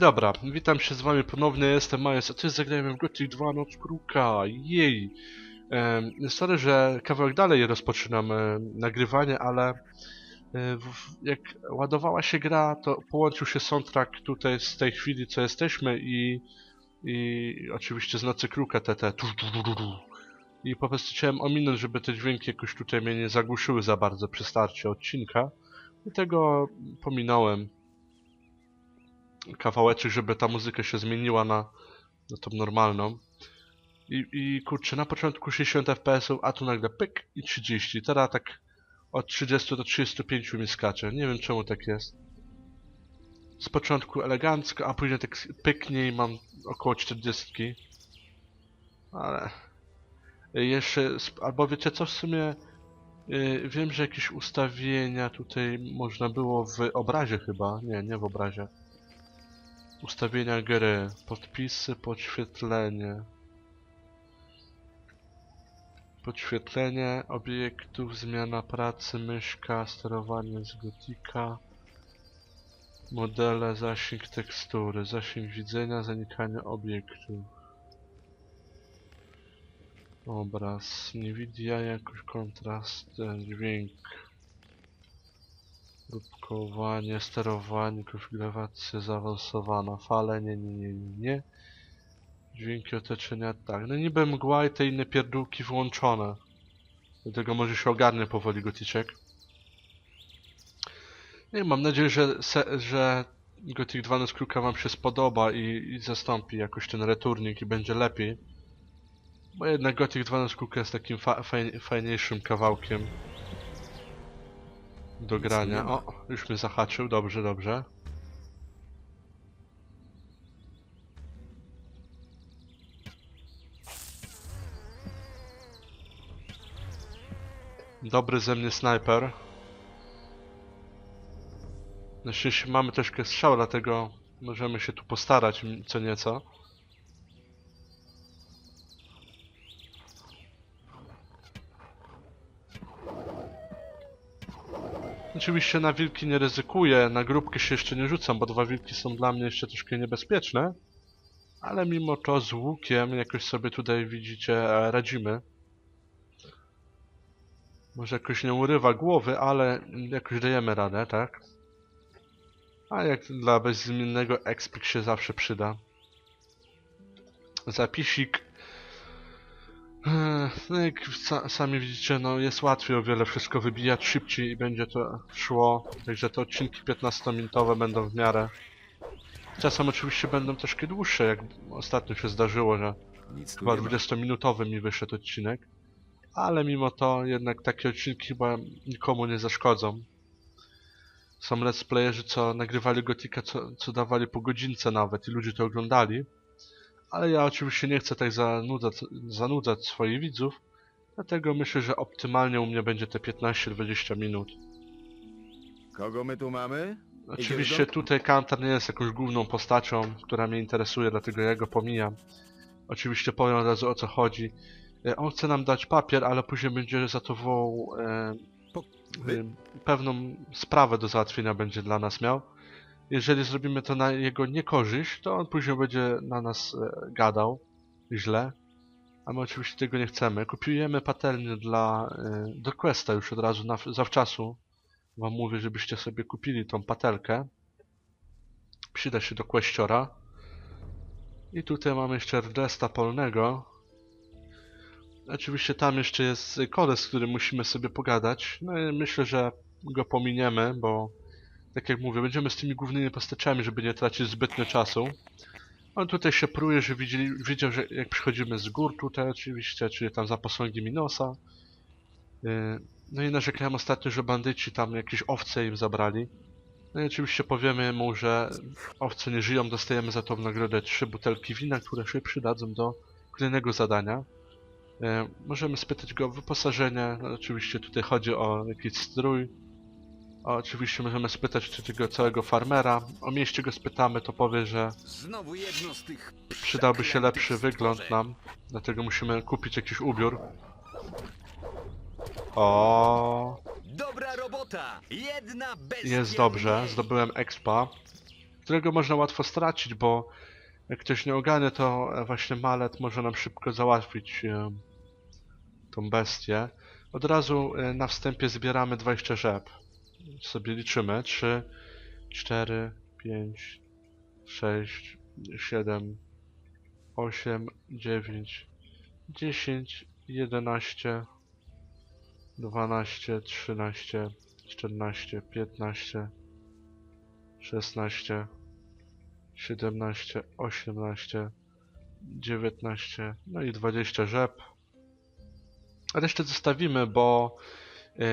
Dobra, witam się z wami ponownie, jestem Majes, a ty zagrałem w Gothic 2 Noc Kruka, jej! Em, sorry, że kawałek dalej rozpoczynam e, nagrywanie, ale e, w, jak ładowała się gra, to połączył się soundtrack tutaj z tej chwili, co jesteśmy i, i oczywiście z Nocy Kruka te, te tu, tu, tu, tu. I po prostu chciałem ominąć, żeby te dźwięki jakoś tutaj mnie nie zagłuszyły za bardzo przy starcie odcinka. I tego pominąłem kawałeczek, żeby ta muzyka się zmieniła na, na tą normalną. I, I kurczę, na początku 60 fps, a tu nagle pyk i 30. Teraz tak od 30 do 35 mi skacze. Nie wiem czemu tak jest. Z początku elegancko, a później tak pyknie i mam około 40. Ale... Jeszcze, albo wiecie co w sumie... Yy, wiem, że jakieś ustawienia tutaj można było w obrazie chyba. Nie, nie w obrazie. Ustawienia gry, podpisy, podświetlenie. Podświetlenie obiektów, zmiana pracy, myszka, sterowanie z gotika. Modele, zasięg tekstury, zasięg widzenia, zanikanie obiektów. Obraz, Nvidia, jakość, kontrast, e, dźwięk. Grupkowanie, sterowanie, konfiguracja zaawansowana, fale, nie, nie, nie, nie, nie. Dźwięki otoczenia, tak. No niby mgła i te inne pierdółki włączone. Dlatego może się ogarnie powoli goticzek. No i mam nadzieję, że, se, że Gothic 2 Noc Kruka wam się spodoba i, i zastąpi jakoś ten returnik i będzie lepiej. Bo jednak Gothic 2 Noc Kruka jest takim fa fajn fajniejszym kawałkiem do grania. O, już mnie zahaczył, dobrze, dobrze. Dobry ze mnie snajper. Na szczęście mamy troszkę strzał, dlatego możemy się tu postarać co nieco. Oczywiście na wilki nie ryzykuję, na grupkę się jeszcze nie rzucam, bo dwa wilki są dla mnie jeszcze troszkę niebezpieczne. Ale mimo to z łukiem jakoś sobie tutaj widzicie e, radzimy. Może jakoś nie urywa głowy, ale jakoś dajemy radę, tak? A jak dla bezimiennego expik się zawsze przyda. Zapisik. No jak sa sami widzicie, no jest łatwiej o wiele wszystko wybijać szybciej i będzie to szło. Także te odcinki 15-minutowe będą w miarę. Czasem oczywiście będą troszkę dłuższe, jak ostatnio się zdarzyło, że Nic chyba nie ma. 20-minutowy mi wyszedł odcinek. Ale mimo to jednak takie odcinki chyba nikomu nie zaszkodzą. Są let's playerzy, co nagrywali Gotika, co, co dawali po godzince nawet i ludzie to oglądali. Ale ja oczywiście nie chcę tak zanudzać, zanudzać swoich widzów. Dlatego myślę, że optymalnie u mnie będzie te 15-20 minut. Kogo my tu mamy? Oczywiście tutaj Kantar nie jest jakąś główną postacią, która mnie interesuje, dlatego ja go pomijam. Oczywiście powiem od razu o co chodzi. E, On chce nam dać papier, ale później będzie za to wołał e, e, pewną sprawę do załatwienia będzie dla nas miał. Jeżeli zrobimy to na jego niekorzyść, to on później będzie na nas e, gadał źle. A my oczywiście tego nie chcemy. Kupujemy patelnię dla e, do Questa już od razu na, zawczasu. Wam mówię, żebyście sobie kupili tą patelkę. Przyda się do Questiora. I tutaj mamy jeszcze Rdesta polnego. Oczywiście tam jeszcze jest koles, z którym musimy sobie pogadać. No i myślę, że go pominiemy, bo tak jak mówię, będziemy z tymi głównymi postaciami, żeby nie tracić zbytnio czasu. On tutaj się pruje, że widzieli, widział, że jak przychodzimy z gór tutaj oczywiście, czyli tam za posągiem Minosa. Yy, No i narzekałem ostatnio, że bandyci tam jakieś owce im zabrali. No i oczywiście powiemy mu, że owce nie żyją, dostajemy za to w nagrodę trzy butelki wina, które się przydadzą do kolejnego zadania. E, możemy spytać go o wyposażenie, no, oczywiście tutaj chodzi o jakiś strój. A oczywiście możemy spytać czy tego całego farmera. O mieście go spytamy, to powie, że Znowu jedno z tych przydałby się lepszy wygląd nam. Dlatego musimy kupić jakiś ubiór. O, Dobra robota! Jedna bestia jest dobrze, zdobyłem expa. którego można łatwo stracić, bo jak ktoś nie ogarnie, to e, właśnie malet może nam szybko załatwić e, tą bestię. Od razu e, na wstępie zbieramy 20 rzep. Sobie liczymy. 3, 4, 5, 6, 7, 8, 9, 10, 11, 12, 13, 14, 15, 16, 17, 18, 19, no i 20 rzep. Resztę zostawimy, bo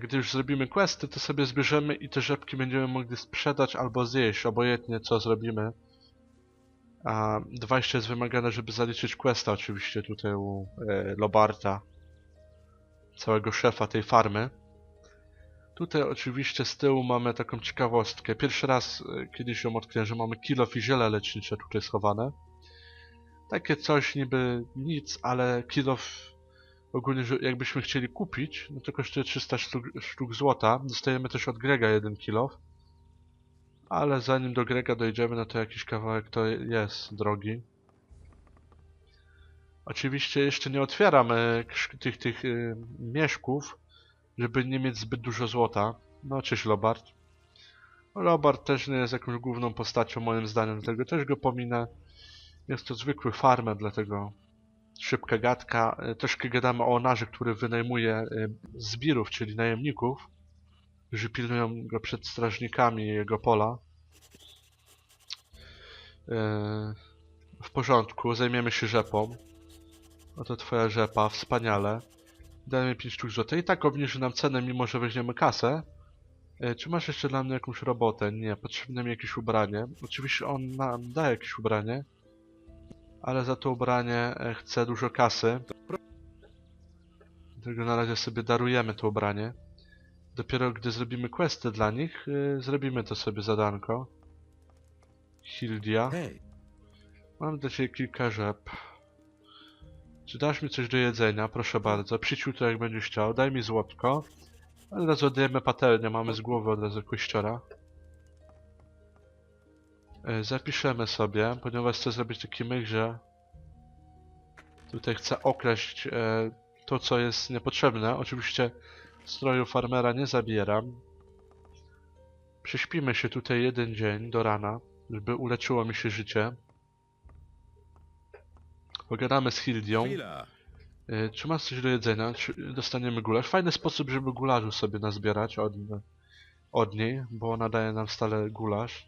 gdy już zrobimy questy, to sobie zbierzemy i te rzepki będziemy mogli sprzedać albo zjeść, obojętnie co zrobimy. A 20 jest wymagane, żeby zaliczyć questa oczywiście tutaj u e, Lobarta, całego szefa tej farmy. Tutaj oczywiście z tyłu mamy taką ciekawostkę. Pierwszy raz e, kiedyś ją odkryłem, że mamy kilof i ziele lecznicze tutaj schowane. Takie coś niby nic, ale kilof ogólnie, że jakbyśmy chcieli kupić, no to kosztuje 300 sztuk, sztuk złota. Dostajemy też od Grega jeden kilof. Ale zanim do Grega dojdziemy, no to jakiś kawałek to jest drogi. Oczywiście jeszcze nie otwieram tych, tych e, mieszków, żeby nie mieć zbyt dużo złota. No, cześć Lobart. Lobart też nie jest jakąś główną postacią moim zdaniem, dlatego też go pominę. Jest to zwykły farmer, dlatego szybka gadka. E, Troszkę gadamy o onarze, który wynajmuje e, zbirów, czyli najemników, którzy pilnują go przed strażnikami jego pola. E, W porządku, zajmiemy się rzepą. Oto twoja rzepa, wspaniale. Dajmy 5 sztuk. I tak obniży nam cenę, mimo że weźmiemy kasę. Czy masz jeszcze dla mnie jakąś robotę? Nie, potrzebne mi jakieś ubranie. Oczywiście on nam da jakieś ubranie. Ale za to ubranie e, chce dużo kasy. Dlatego na razie sobie darujemy to ubranie. Dopiero gdy zrobimy questy dla nich, e, zrobimy to sobie zadanko. Hildia. Mam dla ciebie kilka rzep. Czy dasz mi coś do jedzenia? Proszę bardzo. Przyjdź to jak będziesz chciał. Daj mi złotko. Od razu oddajemy patelnię. Mamy z głowy od razu kościora. E, Zapiszemy sobie, ponieważ chcę zrobić taki myk, że tutaj chcę okraść e, to, co jest niepotrzebne. Oczywiście stroju farmera nie zabieram. Prześpimy się tutaj jeden dzień do rana, żeby uleczyło mi się życie. Pogadamy z Hildią. Y, Czy masz coś do jedzenia? Czy dostaniemy gulasz? Fajny sposób, żeby gulaszu sobie nazbierać od, od niej, bo ona daje nam stale gulasz.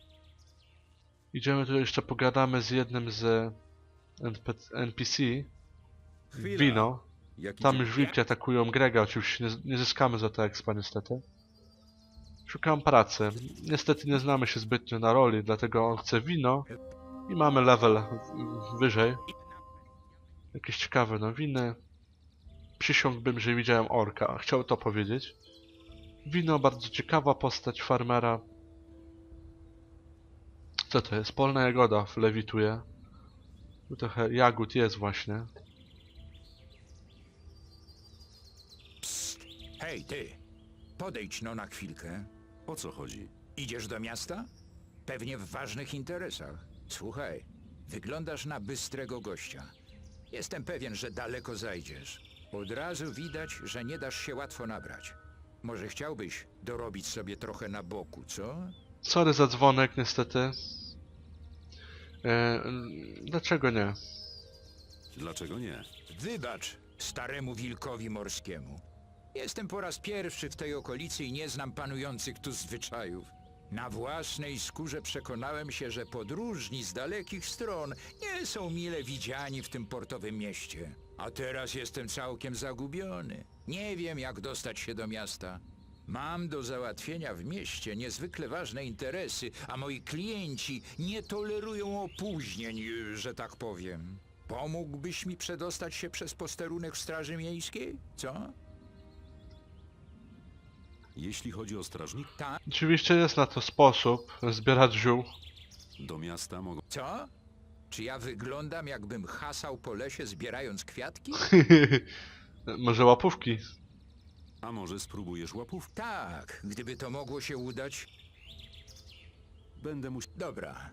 Idziemy tu jeszcze pogadamy z jednym z NP NPC. Chwila. Wino. Jaki Tam już wilki atakują Grega, oczywiście nie, nie zyskamy za to expa niestety. Szukam pracy. Niestety nie znamy się zbytnio na roli, dlatego on chce wino i mamy level wyżej. Jakieś ciekawe nowiny. Przysiągłbym, że widziałem orka. Chciał to powiedzieć. Wino, bardzo ciekawa postać farmera. Co to jest? Polna jagoda lewituje. Tu trochę jagód jest właśnie. Hej, ty! Podejdź no na chwilkę. O co chodzi? Idziesz do miasta? Pewnie w ważnych interesach. Słuchaj, wyglądasz na bystrego gościa. Jestem pewien, że daleko zajdziesz. Od razu widać, że nie dasz się łatwo nabrać. Może chciałbyś dorobić sobie trochę na boku, co? Sorry za dzwonek, niestety. E, dlaczego nie? Dlaczego nie? Wybacz staremu wilkowi morskiemu. Jestem po raz pierwszy w tej okolicy i nie znam panujących tu zwyczajów. Na własnej skórze przekonałem się, że podróżni z dalekich stron nie są mile widziani w tym portowym mieście. A teraz jestem całkiem zagubiony. Nie wiem, jak dostać się do miasta. Mam do załatwienia w mieście niezwykle ważne interesy, a moi klienci nie tolerują opóźnień, że tak powiem. Pomógłbyś mi przedostać się przez posterunek Straży Miejskiej? Co? Jeśli chodzi o strażnik, Tak? Oczywiście jest na to sposób. Zbierać ziół. do miasta mogą... Co? Czy ja wyglądam, jakbym hasał po lesie zbierając kwiatki? Może łapówki? A może spróbujesz łapów? Tak, gdyby to mogło się udać. Będę musiał... Dobra,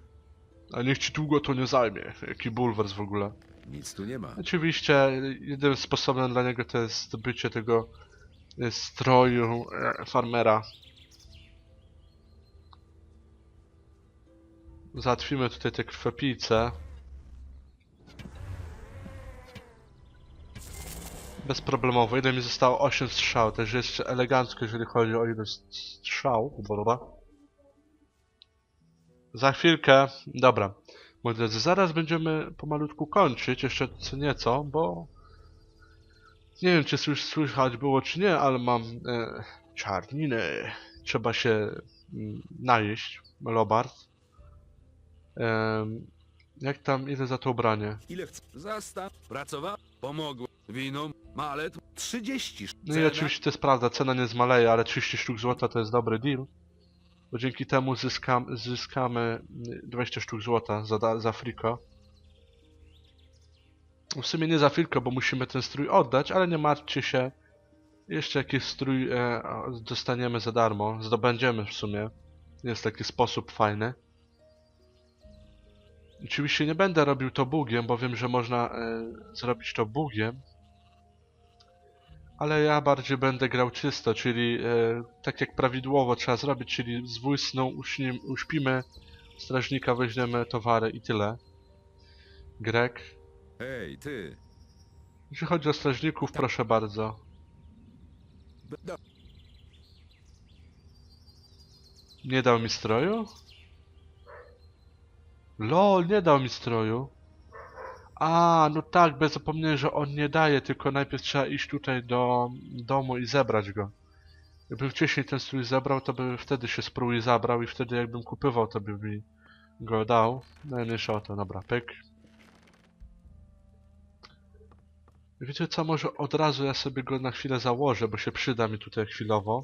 A niech ci długo to nie zajmie. Jaki bulwers w ogóle. Nic tu nie ma. Oczywiście jedynym sposobem dla niego to jest zdobycie tego e, stroju e, farmera. Załatwimy tutaj te krwiopijce. Bezproblemowo. Ile mi zostało? 8 strzał, także jeszcze elegancko, jeżeli chodzi o ilość strzał. Dobra. Za chwilkę. Dobra. Moi drodzy, zaraz będziemy pomalutku kończyć, jeszcze co nieco, bo nie wiem, czy słychać było, czy nie, ale mam e, czarniny. Trzeba się mm, najeść, Lobart. Jak tam, ile za to ubranie? Ile chcesz? Zastaw, pracował, pomogło. Wino, malet, 30. No i Cena? oczywiście to jest prawda, cena nie zmaleje, ale 30 sztuk złota to jest dobry deal. Bo dzięki temu zyskam, zyskamy mm, 20 sztuk złota za, da- za friko. W sumie nie za friko, bo musimy ten strój oddać, ale nie martwcie się. Jeszcze jakiś strój e, dostaniemy za darmo, zdobędziemy w sumie. Jest taki sposób fajny. Oczywiście nie będę robił to bugiem, bo wiem, że można e, zrobić to bugiem. Ale ja bardziej będę grał czysto, czyli e, tak jak prawidłowo trzeba zrobić, czyli z włysną uśnim, uśpimy strażnika, weźmiemy towary i tyle. Grek. Hej, ty. Jeśli chodzi o strażników, proszę bardzo. Nie dał mi stroju? LOL, nie dał mi stroju. A, no tak, bez zapomnienia, że on nie daje, tylko najpierw trzeba iść tutaj do domu i zebrać go. Jakbym wcześniej ten strój zebrał, to by wtedy się sprój zabrał i wtedy jakbym kupywał, to by mi go dał. No i mniejsza o to, dobra, pyk. Wiecie co, może od razu ja sobie go na chwilę założę, bo się przyda mi tutaj chwilowo.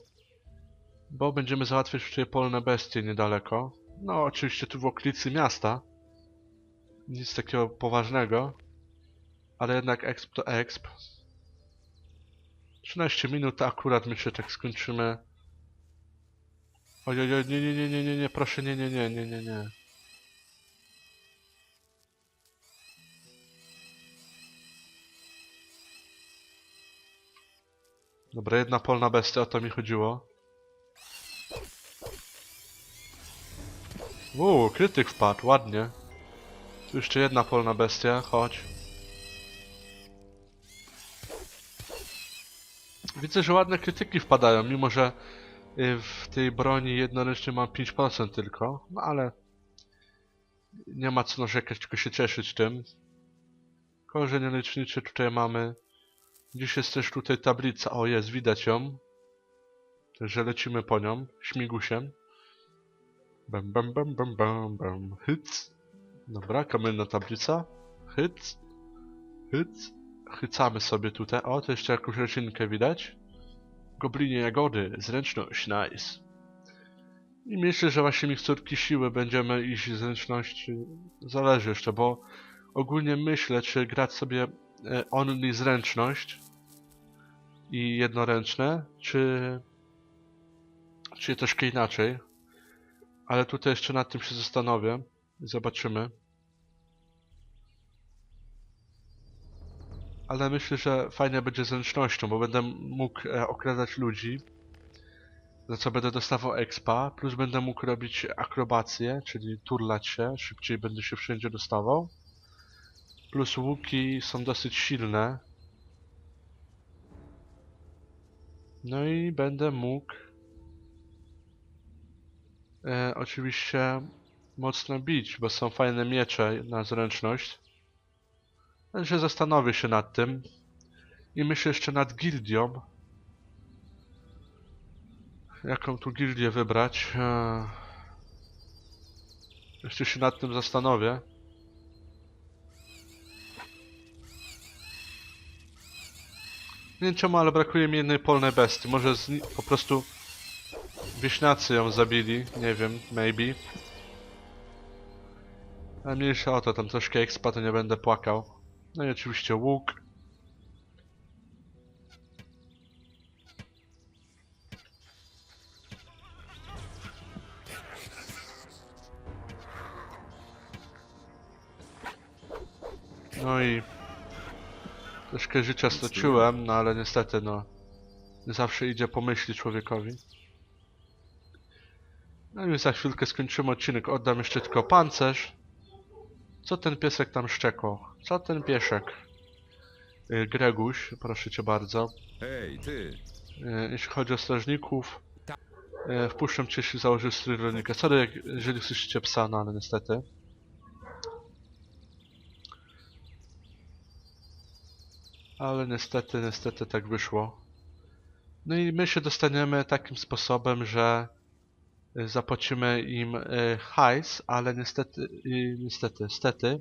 Bo będziemy załatwiać tutaj polne bestie niedaleko. No, oczywiście tu w okolicy miasta. Nic takiego poważnego. Ale jednak exp to exp. 13 minut akurat myślę tak skończymy. Ojej, nie, nie, nie, nie, nie, nie, proszę, nie, nie, nie, nie, nie, nie. Dobra, jedna polna bestia, o to mi chodziło. Uuu, krytyk wpadł, ładnie. Tu jeszcze jedna polna bestia, chodź. Widzę, że ładne krytyki wpadają, mimo że y, w tej broni jednoręcznie mam 5% tylko, no ale nie ma co narzekać, tylko się cieszyć tym. Korzenie lecznicze tutaj mamy. Gdzieś jest też tutaj tablica, o jest, widać ją. Także lecimy po nią, śmigusiem. Bam, bam, bam, bam, bam, bam. Hyc. Dobra, kamienna tablica. Hyc. Hyc. Hycamy sobie tutaj. O, to jeszcze jakąś roślinkę widać. Goblinie jagody. Zręczność. Nice. I myślę, że właśnie miksturki siły będziemy iść zręczności. Zależy jeszcze, bo ogólnie myślę, czy grać sobie e, only zręczność i jednoręczne, czy, czy troszkę inaczej. Ale tutaj jeszcze nad tym się zastanowię. Zobaczymy. Ale myślę, że fajnie będzie zręcznością, bo będę mógł e, okradać ludzi. Za co będę dostawał expa, plus będę mógł robić akrobację, czyli turlać się, szybciej będę się wszędzie dostawał. Plus łuki są dosyć silne. No i będę mógł e, oczywiście mocno bić, bo są fajne miecze na zręczność. Także zastanowię się nad tym. I myślę jeszcze nad gildią. Jaką tu gildię wybrać? Eee... Jeszcze się nad tym zastanowię. Nie wiem czemu, ale brakuje mi jednej polnej bestii. Może po prostu wieśniacy ją zabili. Nie wiem, maybe. Ale mniejsza o to, tam troszkę expa, to nie będę płakał. No i oczywiście łuk. No i troszkę życia straciłem, no ale niestety no nie zawsze idzie po myśli człowiekowi. No i za chwilkę skończymy odcinek, oddam jeszcze tylko pancerz. Co ten piesek tam szczekał? Co ten pieszek? Y, Greguś, proszę cię bardzo. Hej, ty! E, Jeśli chodzi o strażników, e, wpuszczam cię, jeśli założysz strój rolnika. Sorry, jeżeli słyszycie psa, no ale niestety. Ale niestety, niestety tak wyszło. No i my się dostaniemy takim sposobem, że zapłacimy im e, hajs, ale niestety, niestety, niestety,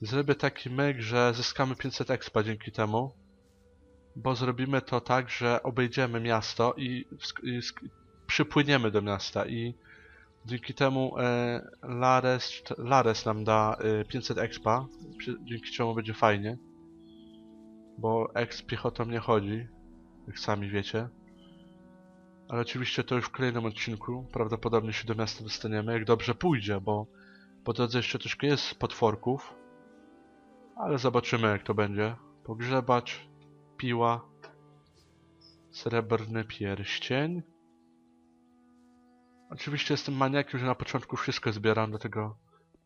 zrobię taki myk, że zyskamy 500 expa dzięki temu bo zrobimy to tak, że obejdziemy miasto i, i przypłyniemy do miasta i dzięki temu e, Lares, Lares nam da e, 500 expa, dzięki czemu będzie fajnie, bo exp piechotą nie chodzi, jak sami wiecie. Ale oczywiście to już w kolejnym odcinku, prawdopodobnie się do miasta dostaniemy, jak dobrze pójdzie, bo po drodze jeszcze troszkę jest potworków, ale zobaczymy jak to będzie. Pogrzebać, piła, srebrny pierścień. Oczywiście jestem maniakiem, że na początku wszystko zbieram, dlatego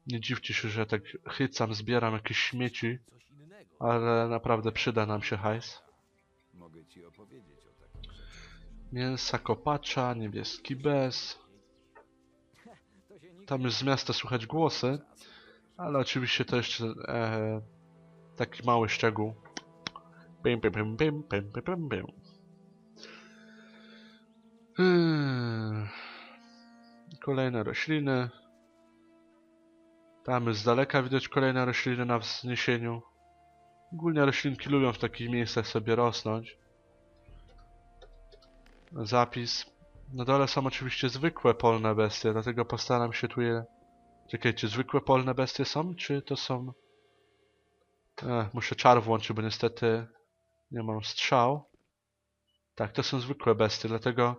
nie dziwcie się, że tak chycam, zbieram jakieś śmieci, ale naprawdę przyda nam się hajs. Mogę ci opowiedzieć. Mięsa kopacza, niebieski bez. Tam już z miasta słychać głosy, ale oczywiście to jeszcze e, taki mały szczegół. Pim, pim, pim, pim, pim, pim, pim. Hmm. Kolejne rośliny. Tam z daleka widać kolejne rośliny na wzniesieniu. Ogólnie roślinki lubią w takich miejscach sobie rosnąć. Zapis. Na dole są oczywiście zwykłe polne bestie, dlatego postaram się tu je... Czekajcie, zwykłe polne bestie są, czy to są... Ech, muszę czar włączyć, bo niestety nie mam strzał. Tak, to są zwykłe bestie, dlatego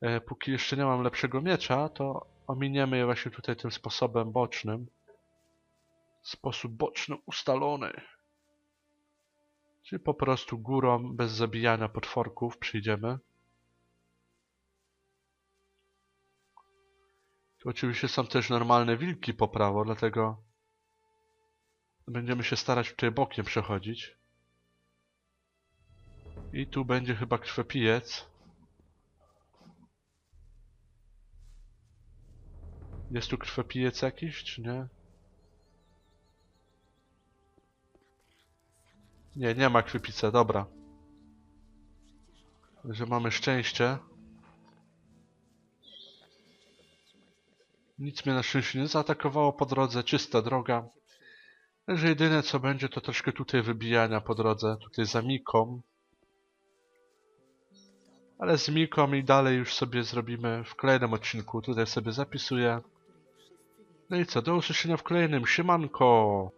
e, póki jeszcze nie mam lepszego miecza, to ominiemy je właśnie tutaj tym sposobem bocznym. Sposób boczny ustalony. Czyli po prostu górą, bez zabijania potworków przyjdziemy. Oczywiście są też normalne wilki po prawo, dlatego będziemy się starać tutaj bokiem przechodzić. I tu będzie chyba krwiopijec. Jest tu krwiopijec jakiś, czy nie? Nie, nie ma krwipica, dobra. Że mamy szczęście. Nic mnie na szczęście nie zaatakowało po drodze, czysta droga. Że jedyne co będzie to troszkę tutaj wybijania po drodze, tutaj za Miką. Ale z Miką i dalej już sobie zrobimy w kolejnym odcinku, tutaj sobie zapisuję. No i co, do usłyszenia w kolejnym, siemanko!